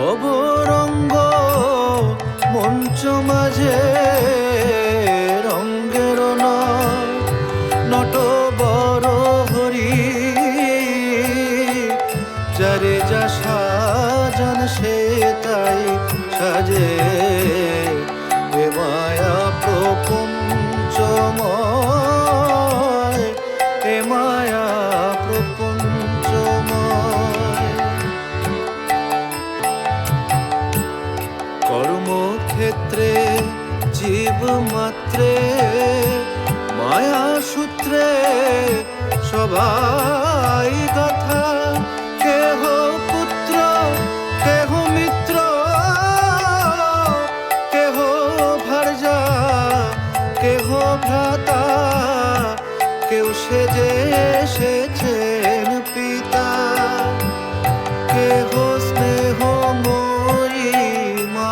ভবরঙ্গ মঞ্চ মাঝে রঙ্গের নট বড় হরি যারে যা সাজান সে তাই সাজে এ ক্ষেত্রে, জীব মাত্রে মায়া সূত্রে সবাই কথা কেহ পুত্র, কেহ মিত্র, কেহ ভারজা কেহ ভ্রাতা, কেউ সেজে এসেছেন পিতা। কেহ